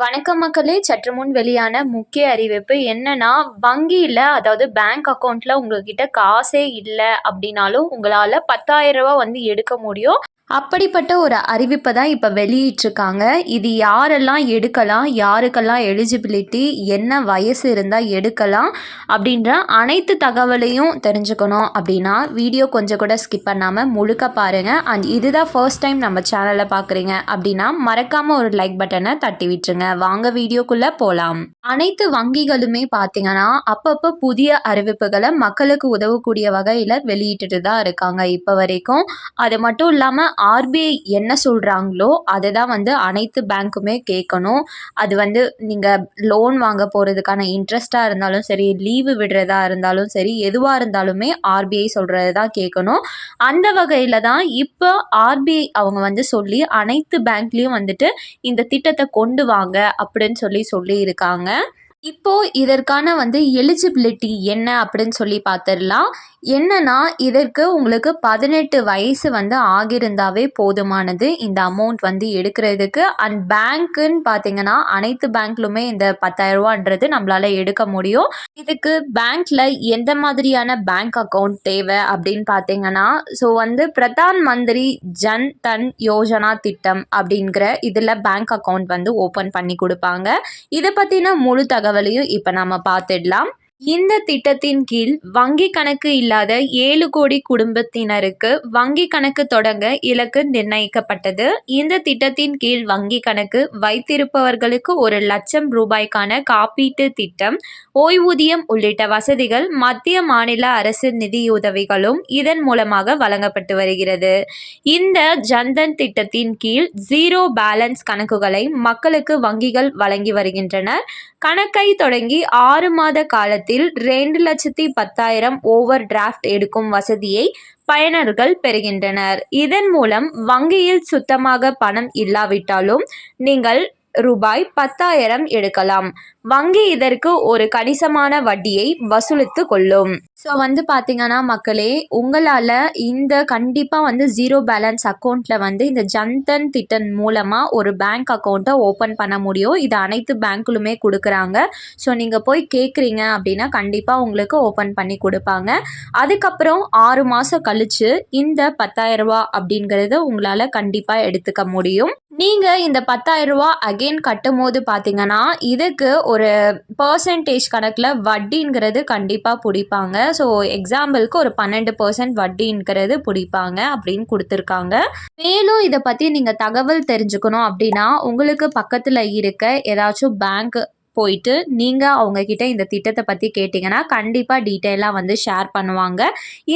வணக்கம் மக்களே. சற்று முன் வெளியான முக்கிய அறிவிப்பு என்னன்னா வங்கியில் அதாவது பேங்க் அக்கௌண்ட்டில் உங்ககிட்ட காசே இல்லை அப்படின்னாலும் உங்களால் பத்தாயிரம் ரூபா வந்து எடுக்க முடியும். அப்படிப்பட்ட ஒரு அறிவிப்பை தான் இப்போ வெளியிட்டிருக்காங்க. இது யாரெல்லாம் எடுக்கலாம் யாருக்கெல்லாம் எலிஜிபிலிட்டி என்ன வயசு இருந்தால் எடுக்கலாம் அப்படின்ற அனைத்து தகவலையும் தெரிஞ்சுக்கணும் அப்படின்னா வீடியோ கொஞ்சம் கூட ஸ்கிப் பண்ணாமல் முழுக்க பாருங்கள் அண்ட் இதுதான் ஃபர்ஸ்ட் டைம் நம்ம சேனலில் பார்க்குறீங்க அப்படின்னா மறக்காமல் ஒரு லைக் பட்டனை தட்டி விட்டுருங்க. வாங்க வீடியோக்குள்ளே போகலாம் அனைத்து வங்கிகளுமே பார்த்தீங்கன்னா அப்பப்போ புதிய அறிவிப்புகளை மக்களுக்கு உதவக்கூடிய வகையில் வெளியிட்டுட்டு தான் இருக்காங்க இப்போ வரைக்கும். அது மட்டும் இல்லாமல் ஆர்பிஐ என்ன சொல்கிறாங்களோ அதை தான் வந்து அனைத்து பேங்க்குமே கேட்கணும். அது வந்து நீங்கள் லோன் வாங்க போகிறதுக்கான இன்ட்ரெஸ்ட்டாக இருந்தாலும் சரி லீவு விடுறதா இருந்தாலும் சரி எதுவாக இருந்தாலுமே ஆர்பிஐ சொல்கிறது தான் கேட்கணும். அந்த வகையில் தான் இப்போ ஆர்பிஐ அவங்க வந்து சொல்லி அனைத்து பேங்க்லேயும் வந்துட்டு இந்த திட்டத்தை கொண்டு வாங்க அப்படின்னு சொல்லி சொல்லியிருக்காங்க. இப்போ இதற்கான வந்து எலிஜிபிலிட்டி என்ன அப்படின்னு சொல்லி பார்த்துடலாம். என்னன்னா இதற்கு உங்களுக்கு பதினெட்டு வயசு வந்து ஆகியிருந்தாவே போதுமானது இந்த அமௌண்ட் வந்து எடுக்கிறதுக்கு. அண்ட் பேங்க்குன்னு பார்த்தீங்கன்னா அனைத்து பேங்க்லுமே இந்த பத்தாயிரரூவான்றது நம்மளால் எடுக்க முடியும். இதுக்கு பேங்க்கில் எந்த மாதிரியான பேங்க் அக்கௌண்ட் தேவை அப்படின்னு பார்த்தீங்கன்னா ஸோ வந்து பிரதான் மந்திரி ஜன் தன் யோஜனா திட்டம் அப்படிங்கிற இதில் பேங்க் அக்கௌண்ட் வந்து ஓப்பன் பண்ணி கொடுப்பாங்க. இதை பற்றின முழு தகவல் தகவலையும் இப்போ நாம் பார்த்துடலாம் இந்த திட்டத்தின் கீழ் வங்கி கணக்கு இல்லாத ஏழு கோடி குடும்பத்தினருக்கு வங்கி கணக்கு தொடங்க இலக்கு நிர்ணயிக்கப்பட்டது. இந்த திட்டத்தின் கீழ் வங்கி கணக்கு வைத்திருப்பவர்களுக்கு ஒரு லட்சம் ரூபாய்க்கான காப்பீட்டு திட்டம் ஓய்வூதியம் உள்ளிட்ட வசதிகள் மத்திய மாநில அரசு நிதியுதவிகளும் இதன் மூலமாக வழங்கப்பட்டு வருகிறது. இந்த ஜன்தன் திட்டத்தின் கீழ் ஜீரோ பேலன்ஸ் கணக்குகளை மக்களுக்கு வங்கிகள் வழங்கி வருகின்றனர். கணக்கை தொடங்கி ஆறு மாத காலத்தில் ரெண்டு லட்சத்தி பத்தாயிரம் ஓவர் டிராஃப்ட் எடுக்கும் வசதியை பயனர்கள் பெறுகின்றனர். இதன் மூலம் வங்கியில் சுத்தமாக பணம் இல்லாவிட்டாலும் நீங்கள் ரூபாய் பத்தாயிரம் எடுக்கலாம். வங்கி இதற்கு ஒரு கணிசமான வட்டியை வசூலித்து கொள்ளும். ஸோ வந்து பார்த்தீங்கன்னா மக்களே உங்களால் இந்த கண்டிப்பாக வந்து ஜீரோ பேலன்ஸ் அக்கௌண்ட்டில் வந்து இந்த ஜன்தன் திட்டன் மூலமாக ஒரு பேங்க் அக்கௌண்ட்டை ஓப்பன் பண்ண முடியும். இது அனைத்து பேங்க்குலுமே கொடுக்குறாங்க. ஸோ நீங்கள் போய் கேட்குறீங்க அப்படின்னா கண்டிப்பாக உங்களுக்கு ஓப்பன் பண்ணி கொடுப்பாங்க. அதுக்கப்புறம் ஆறு மாதம் கழித்து இந்த பத்தாயிரரூபா அப்படிங்கிறத உங்களால் கண்டிப்பாக எடுத்துக்க முடியும். நீங்கள் இந்த பத்தாயிரரூபா அகெயின் கட்டும் போது பார்த்தீங்கன்னா இதுக்கு ஒரு பர்சன்டேஜ் கணக்கில் வட்டிங்கிறது கண்டிப்பாக பிடிப்பாங்க. ஸோ எக்ஸாம்பிளுக்கு ஒரு பன்னெண்டு பர்சன்ட் வட்டிங்கிறது பிடிப்பாங்க அப்படின்னு கொடுத்துருக்காங்க. மேலும் இதை பற்றி நீங்கள் தகவல் தெரிஞ்சுக்கணும் அப்படின்னா உங்களுக்கு பக்கத்தில் இருக்க ஏதாச்சும் பேங்க் போயிட்டு நீங்கள் அவங்கக்கிட்ட இந்த திட்டத்தை பற்றி கேட்டிங்கன்னா கண்டிப்பாக டீட்டெயிலாக வந்து ஷேர் பண்ணுவாங்க.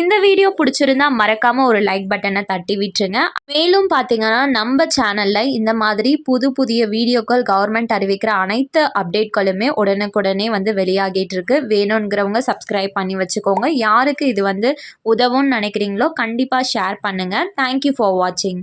இந்த வீடியோ பிடிச்சிருந்தா மறக்காமல் ஒரு லைக் பட்டனை தட்டி விட்டுருங்க. மேலும் பார்த்தீங்கன்னா நம்ம சேனலில் இந்த மாதிரி புது புதிய வீடியோக்கள் கவர்மெண்ட் அறிவிக்கிற அனைத்து அப்டேட்களுமே உடனுக்குடனே வந்து வெளியாகிட்டு இருக்கு. வேணுங்கிறவங்க சப்ஸ்கிரைப் பண்ணி வச்சுக்கோங்க. யாருக்கு இது வந்து உதவும்னு நினைக்கிறீங்களோ கண்டிப்பாக ஷேர் பண்ணுங்கள் தேங்க்யூ ஃபார் வாட்சிங்